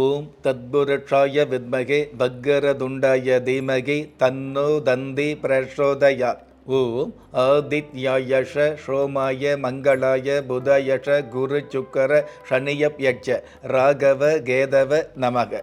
ஓம் தத்புருஷாய வித்மகே பக்கரதுண்டாய தீமகி தன்னோ தந்தி பிரசோதயா. ஓம் ஆதித்யாயஷ ஷோமாய மங்களாய புதயஷ குரு சுக்கர சனியப் யட்ச ராகவ கேதவ நமக.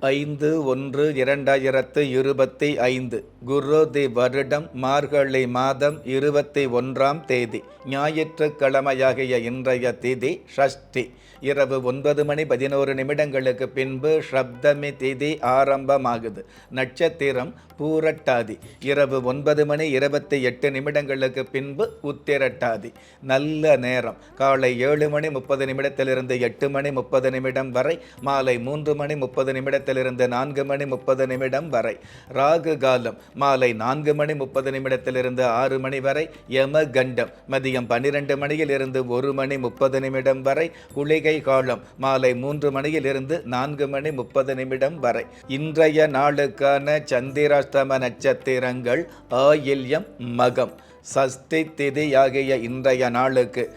ஐந்து ஒன்று இரண்டாயிரத்து இருபத்தி ஐந்து. குரு தி வருடம் மார்கழி மாதம் இருபத்தி ஒன்றாம் தேதி. ஞாயிற்றுக்கிழமையாகிய இன்றைய திதி ஷஷ்டி. இரவு ஒன்பது மணி பதினோரு நிமிடங்களுக்கு பின்பு ஷப்தமி திதி ஆரம்பமாகுது. நட்சத்திரம் பூரட்டாதி. இரவு ஒன்பது மணி இருபத்தி எட்டு நிமிடங்களுக்கு பின்பு உத்திரட்டாதி. நல்ல நேரம். காலை ஏழு மணி முப்பது நிமிடத்திலிருந்து எட்டு மணி முப்பது நிமிடம் வரை மாலை மூன்று மணி முப்பது நிமிடத்தில் நிமிடத்திலிருந்து நான்கு மணி முப்பது நிமிடம் வரை. ராகு காலம் மாலை நான்கு மணி முப்பது நிமிடத்திலிருந்து ஆறு மணி வரை. யம கண்டம் மதியம் பன்னிரெண்டு மணியிலிருந்து ஒரு மணி முப்பது நிமிடம் வரை. குளிகை காலம் மாலை மூன்று மணியிலிருந்து நான்கு மணி முப்பது நிமிடம் வரை. இன்றைய நாளுக்கான சந்திராஷ்டம நட்சத்திரங்கள் ஆயில்யம் மகம். சஷ்டி திதியாகிய இன்றைய நாளுக்கு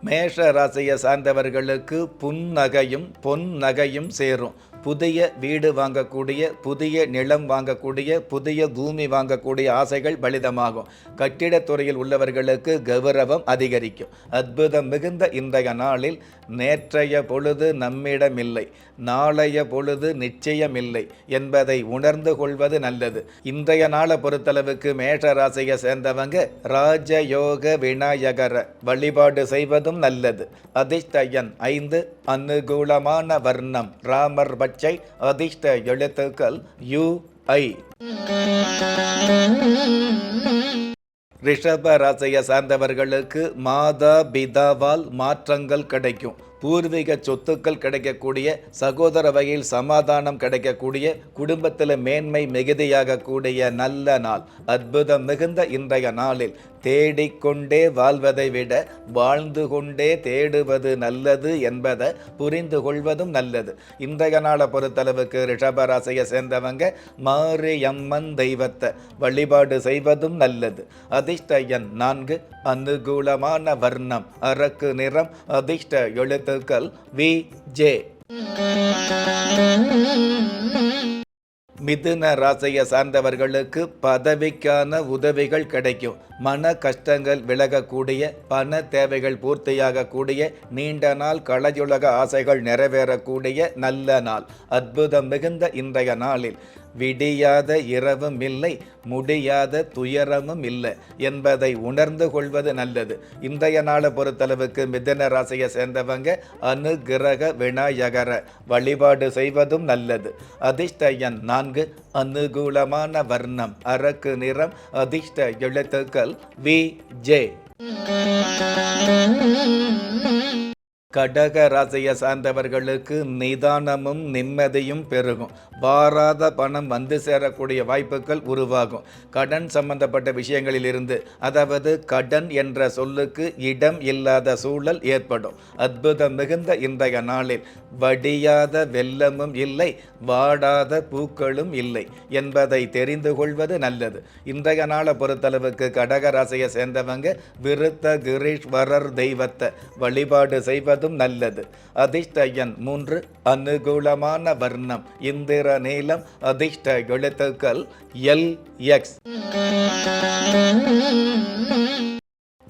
மேஷ ராசியை சார்ந்தவர்களுக்கு புன்னகையும் பொன் நகையும் சேரும். புதிய வீடு வாங்கக்கூடிய புதிய நிலம் வாங்கக்கூடிய புதிய பூமி வாங்கக்கூடிய ஆசைகள் பலிதமாகும். கட்டிடத்துறையில் உள்ளவர்களுக்கு கௌரவம் அதிகரிக்கும். அற்புதம் மிகுந்த இன்றைய நாளில் நேற்றைய பொழுது நம்மிடமில்லை நாளைய பொழுது நிச்சயமில்லை என்பதை உணர்ந்து கொள்வது நல்லது. இன்றைய நாளை பொறுத்தளவுக்கு மேஷ ராசியை சேர்ந்தவங்க ராஜயோக விநாயகர வழிபாடு செய்வதும் நல்லது. அதிர்ஷ்டயன் ஐந்து அனுகூலமான வர்ணம். ராமர் பச்சை அதிர்ஷ்ட எழுத்துக்கள் யு ஐ ரிஷப ராசியை சார்ந்தவர்களுக்கு மாதா பிதாவால் மாற்றங்கள் கிடைக்கும். பூர்வீக சொத்துக்கள் கிடைக்கக்கூடிய சகோதர வகையில் சமாதானம் கிடைக்கக்கூடிய குடும்பத்தில் மேன்மை மிகுதியாகக்கூடிய நல்ல நாள். அற்புதம் மிகுந்த இன்றைய நாளில் தேடிக்கொண்டே வாழ்வதை விட வாழ்ந்து கொண்டே தேடுவது நல்லது என்பதை புரிந்து கொள்வதும் நல்லது. இன்றைய நாளை பொறுத்தளவுக்கு ரிஷபராசியை சேர்ந்தவங்க மாரியம்மன் தெய்வத்தை வழிபாடு செய்வதும் நல்லது. அதிர்ஷ்ட எண் நான்கு அனுகூலமான வர்ணம் அரக்கு நிறம் அதிர்ஷ்ட எழுத்துக்கள் வி. ஜே. மிதுன ராசியை சார்ந்தவர்களுக்கு பதவிக்கான உதவிகள் கிடைக்கும். மன கஷ்டங்கள் விலகக்கூடிய பண தேவைகள் பூர்த்தியாகக்கூடிய நீண்ட நாள் கலையுலக ஆசைகள் நிறைவேறக்கூடிய நல்ல நாள். அற்புதம் மிகுந்த இன்றைய நாளில். விடியாத இரவும் இல்லை முடியாத துயரமும் இல்லை என்பதை உணர்ந்து கொள்வது நல்லது. இன்றைய நாளை பொறுத்தளவுக்கு மிதன ராசியை சேர்ந்தவங்க அனுகிரக விநாயகர வழிபாடு செய்வதும் நல்லது. அதிர்ஷ்ட எண் நான்கு அனுகூலமான வர்ணம் அரக்கு நிறம் அதிர்ஷ்ட எழுத்துக்கள் வி ஜே. கடக ராசியை சார்ந்தவர்களுக்கு நிதானமும் நிம்மதியும் பெருகும். வாராத பணம் வந்து சேரக்கூடிய வாய்ப்புகள் உருவாகும். கடன் சம்பந்தப்பட்ட விஷயங்களிலிருந்து அதாவது கடன் என்ற சொல்லுக்கு இடம் இல்லாத சூழல் ஏற்படும். அற்புதம் மிகுந்த இன்றைய நாளில் வடியாத வெள்ளமும் இல்லை வாடாத பூக்களும் இல்லை என்பதை தெரிந்து கொள்வது நல்லது. இன்றைய நாளை பொறுத்தளவுக்கு கடக ராசியை சேர்ந்தவங்க விருத்த கிரீஸ்வரர் தெய்வத்தை வழிபாடு செய்வது அதுவும் நல்லது. அதிர்ஷ்ட எண் மூன்று அனுகூலமான வர்ணம். இந்திர நீளம் அதிர்ஷ்ட எழுத்துக்கள் எல் எக்ஸ்.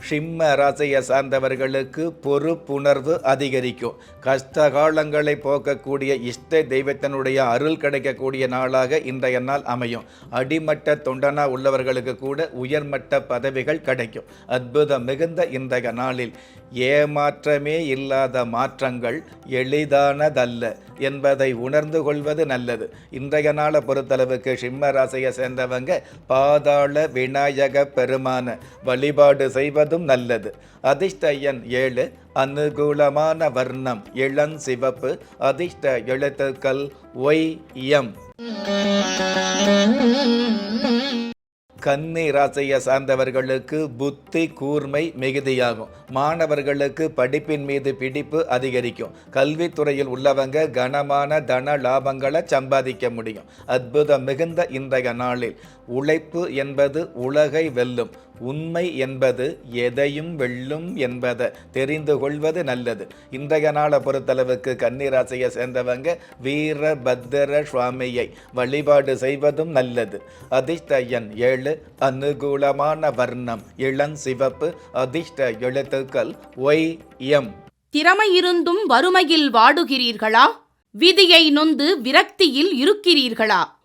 சிம்ம ராசியை சார்ந்தவர்களுக்கு பொறுப்புணர்வு அதிகரிக்கும். கஷ்ட காலங்களை போக்கக்கூடிய இஷ்ட தெய்வத்தினுடைய அருள் கிடைக்கக்கூடிய நாளாக இன்றைய நாள் அமையும். அடிமட்ட தொண்டனா உள்ளவர்களுக்கு கூட உயர்மட்ட பதவிகள் கிடைக்கும். அற்புதம் மிகுந்த இன்றைய நாளில். ஏமாற்றமே இல்லாத மாற்றங்கள் எளிதானதல்ல என்பதை உணர்ந்து கொள்வது நல்லது. இன்றைய நாளை பொறுத்தளவுக்கு சிம்ம ராசியை சேர்ந்தவங்க பாதாள விநாயக பெருமான வழிபாடு செய்வதும் நல்லது. அதிர்ஷ்ட எண் ஏழு அனுகூலமான வர்ணம் இளம் சிவப்பு அதிர்ஷ்ட எழுத்துக்கள் ஒய் எம். கன்னி ராசியை சார்ந்தவர்களுக்கு புத்தி கூர்மை மிகுதியாகும். மாணவர்களுக்கு படிப்பின் மீது பிடிப்பு அதிகரிக்கும். கல்வித்துறையில் உள்ளவங்க கனமான தன லாபங்களை சம்பாதிக்க முடியும். அற்புதம் மிகுந்த இன்றைய நாளில். உழைப்பு என்பது உலகை வெல்லும் உண்மை என்பது எதையும் வெல்லும் என்பதை தெரிந்து கொள்வது நல்லது. இன்றைய நாளை பொறுத்தளவுக்கு கன்னிராசியை சேர்ந்தவங்க வீரபத்திர சுவாமியை வழிபாடு செய்வதும் நல்லது. அதிர்ஷ்ட எண் ஏழு அனுகூலமான வர்ணம் இளம் சிவப்பு அதிர்ஷ்ட எழுத்துக்கள் ஒய் எம். திறமை இருந்தும் வறுமையில் வாடுகிறீர்களா? விதியை நொந்து விரக்தியில் இருக்கிறீர்களா?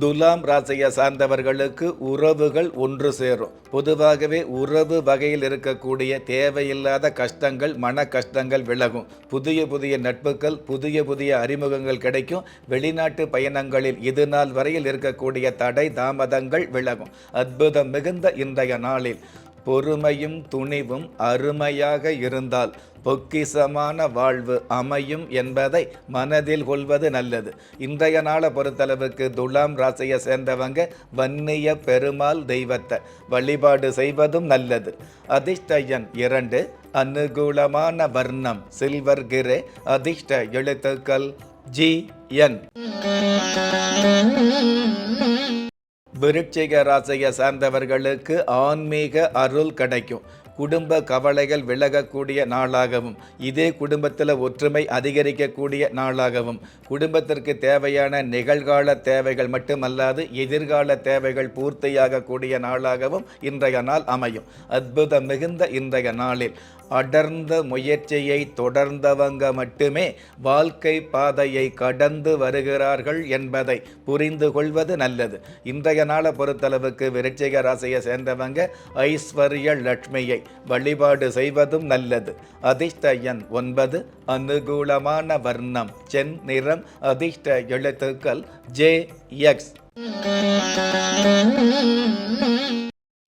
துலாம் ராசியை சார்ந்தவர்களுக்கு உறவுகள் ஒன்று சேரும். பொதுவாகவே உறவு வகையில் இருக்கக்கூடிய தேவையில்லாத கஷ்டங்கள் மன கஷ்டங்கள் விலகும். புதிய புதிய நட்புகள் புதிய புதிய அறிமுகங்கள் கிடைக்கும். வெளிநாட்டு பயணங்களில் இது நாள் வரையில் இருக்கக்கூடிய தடை தாமதங்கள் விலகும். அற்புதம் மிகுந்த இன்றைய நாளில். பொறுமையும் துணிவும் அருமையாக இருந்தால் பொக்கிசமான வாழ்வு அமையும் என்பதை மனதில் கொள்வது நல்லது. இன்றைய நாளை பொறுத்தளவுக்கு துலாம் ராசியை சேர்ந்தவங்க வன்னிய பெருமாள் தெய்வத்தை வழிபாடு செய்வதும் நல்லது. அதிர்ஷ்டயன் இரண்டு அனுகூலமான வர்ணம் சில்வர் கிரே அதிர்ஷ்ட எழுத்துக்கள் ஜி என். விருட்சிக ராசியை சார்ந்தவர்களுக்கு ஆன்மீக அருள் கிடைக்கும். குடும்ப கவலைகள் விலகக்கூடிய நாளாகவும் இதே குடும்பத்தில் ஒற்றுமை அதிகரிக்கக்கூடிய நாளாகவும். குடும்பத்திற்கு தேவையான நிகழ்கால தேவைகள் மட்டுமல்லாது எதிர்கால தேவைகள் பூர்த்தியாகக்கூடிய நாளாகவும் இன்றைய நாள் அமையும். அற்புதம் மிகுந்த இன்றைய நாளில். அடர்ந்த முயற்சியை தொடர்ந்தவங்க மட்டுமே வாழ்க்கை பாதையை கடந்து வருகிறார்கள் என்பதை புரிந்து கொள்வது நல்லது. இன்றைய நாளை பொறுத்தளவுக்கு விருச்சிக ராசியை சேர்ந்தவங்க ஐஸ்வர்ய லட்சுமியை வழிபாடு செய்வதும் நல்லது. அதிர்ஷ்ட எண் ஒன்பது அனுகூலமான வர்ணம் சென் நிறம் அதிர்ஷ்ட எழுத்துக்கள் ஜே எக்ஸ்.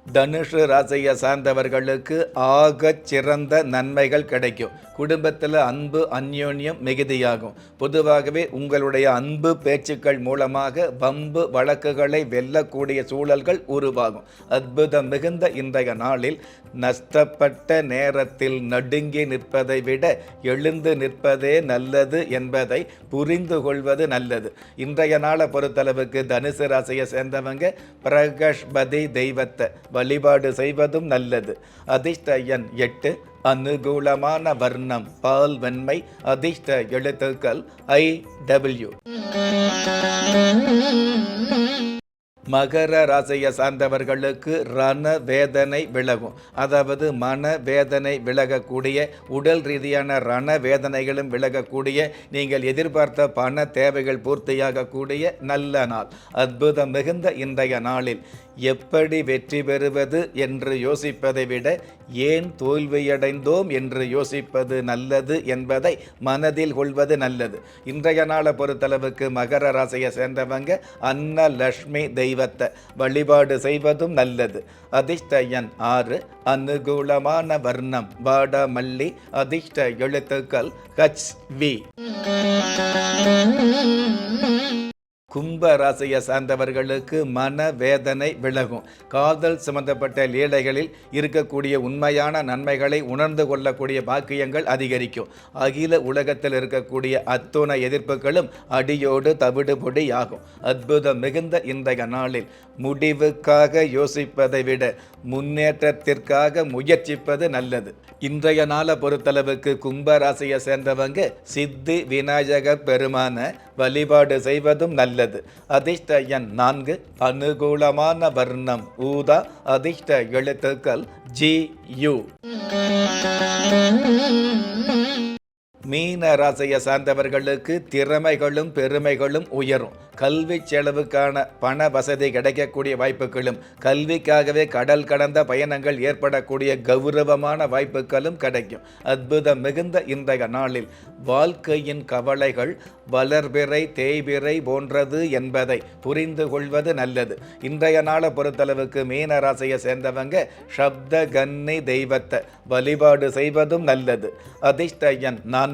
தனுஷு ராசியை சார்ந்தவர்களுக்கு ஆகச் சிறந்த நன்மைகள் கிடைக்கும். குடும்பத்தில் அன்பு அந்யோன்யம் மிகுதியாகும். பொதுவாகவே உங்களுடைய அன்பு பேச்சுக்கள் மூலமாக வம்பு வழக்குகளை வெல்லக்கூடிய சூழல்கள் உருவாகும். அற்புதம் மிகுந்த இன்றைய நாளில் நஷ்டப்பட்ட நேரத்தில் நடுங்கி நிற்பதை விட எழுந்து நிற்பதே நல்லது என்பதை புரிந்து கொள்வது நல்லது. இன்றைய நாளை பொறுத்தளவுக்கு தனுசு ராசியை சேர்ந்தவங்க பிரகஷ்பதி தெய்வத்தை வழிபாடு செய்வதும் நல்லது. அதிர்ஷ்ட எண் எட்டு அனுகூலமான வர்ணம் பால் வெண்மை அதிர்ஷ்ட எழுத்துக்கள் ஐ டபிள்யூ. மகர ராசியை சார்ந்தவர்களுக்கு ரண வேதனை விலகும். அதாவது மன வேதனை விலகக்கூடிய உடல் ரீதியான ரண வேதனைகளும் விலகக்கூடிய நீங்கள் எதிர்பார்த்த பண தேவைகள் பூர்த்தியாகக்கூடிய நல்ல நாள். அற்புதம் மிகுந்த இன்றைய நாளில் எப்படி வெற்றி பெறுவது என்று யோசிப்பதை விட ஏன் தோல்வியடைந்தோம் என்று யோசிப்பது நல்லது என்பதை மனதில் கொள்வது நல்லது. இன்றைய நாளை பொறுத்தளவுக்கு மகர ராசியை சேர்ந்தவங்க அன்னலக்ஷ்மி தெய்வத்தை வழிபாடு செய்வதும் நல்லது. அதிர்ஷ்டயன் ஆறு அனுகூலமான வர்ணம். வாடாமல்லி அதிர்ஷ்ட எழுத்துக்கள் ஹச் வி. கும்ப ராசியை சார்ந்தவர்களுக்கு மன வேதனை விலகும். காதல் சம்பந்தப்பட்ட லீலைகளில் இருக்கக்கூடிய உண்மையான நன்மைகளை உணர்ந்து கொள்ளக்கூடிய பாக்கியங்கள் அதிகரிக்கும். அகில உலகத்தில் இருக்கக்கூடிய அத்துணை எதிர்ப்புகளும் அடியோடு தவிடுபொடி ஆகும். அற்புதம் மிகுந்த இன்றைய நாளில் முடிவுக்காக யோசிப்பதை விட முன்னேற்றத்திற்காக முயற்சிப்பது நல்லது. இன்றைய நாளை பொறுத்தளவுக்கு கும்ப ராசியை சேர்ந்தவங்க சித்தி விநாயகர் பெருமான வழிபாடு செய்வதும் நல்லது. அதிர்ஷ்ட எண் நான்கு அனுகூலமான வர்ணம் ஊதா அதிர்ஷ்ட எழுத்துக்கள் ஜி யு. மீன ராசியை சார்ந்தவர்களுக்கு திறமைகளும் பெருமைகளும் உயரும். கல்வி செலவுக்கான பண வசதி கிடைக்கக்கூடிய வாய்ப்புகளும் கல்விக்காகவே கடல் கடந்த பயணங்கள் ஏற்படக்கூடிய கௌரவமான வாய்ப்புகளும் கிடைக்கும். அற்புதம் மிகுந்த இன்றைய நாளில் வாழ்க்கையின் கவலைகள் வளர்பிறை தேய்பிறை போன்றது என்பதை புரிந்து கொள்வது நல்லது. இன்றைய நாளை பொறுத்தளவுக்கு மீன ராசியை சேர்ந்தவங்க சப்த கன்னி தெய்வத்தை வழிபாடு செய்வதும் நல்லது. அதிர்ஷ்டயன் நான்